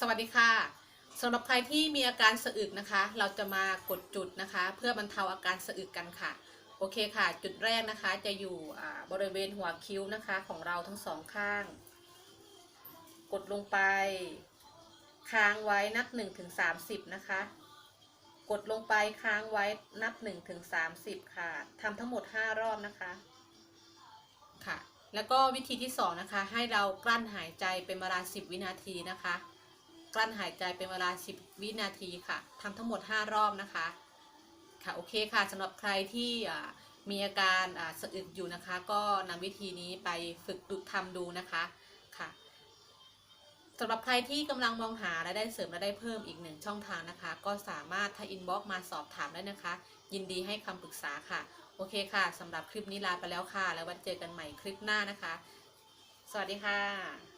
สวัสดีค่ะสำหรับใครที่มีอาการสะอึกนะคะ เราจะมากดจุดนะคะ เพื่อบรรเทาอาการสะอึกกันค่ะ โอเคค่ะ จุดแรกนะคะจะอยู่บริเวณหัวคิ้วนะคะของเราทั้งสองข้าง กดลงไปค้างไว้นับ1ถึง30 นะคะ กดลงไปค้างไว้นับ1ถึง30 ค่ะทำทั้งหมด 5 รอบนะคะค่ะ แล้วก็วิธีที่สองนะคะ ให้เรากลั้นหายใจเป็นเวลา 10 วินาทีนะคะ กลั้นหายใจเป็นเวลา 10 วินาทีค่ะทำทั้งหมด 5 รอบนะคะ ค่ะโอเคค่ะสำหรับใครที่มีอาการอ่าสะอึกอยู่นะคะ ก็นำวิธีนี้ไปฝึกดูทำดูนะคะค่ะสำหรับใครที่กำลังมองหารายได้เสริมรายได้เพิ่มอีกหนึ่งช่องทางนะคะ ก็สามารถถ้าอินบ็อกมาสอบถามได้นะคะ ยินดีให้คำปรึกษาค่ะ โอเคค่ะสำหรับคลิปนี้ลาไปแล้วค่ะ แล้ววันเจอกันใหม่คลิปหน้านะคะ สวัสดีค่ะ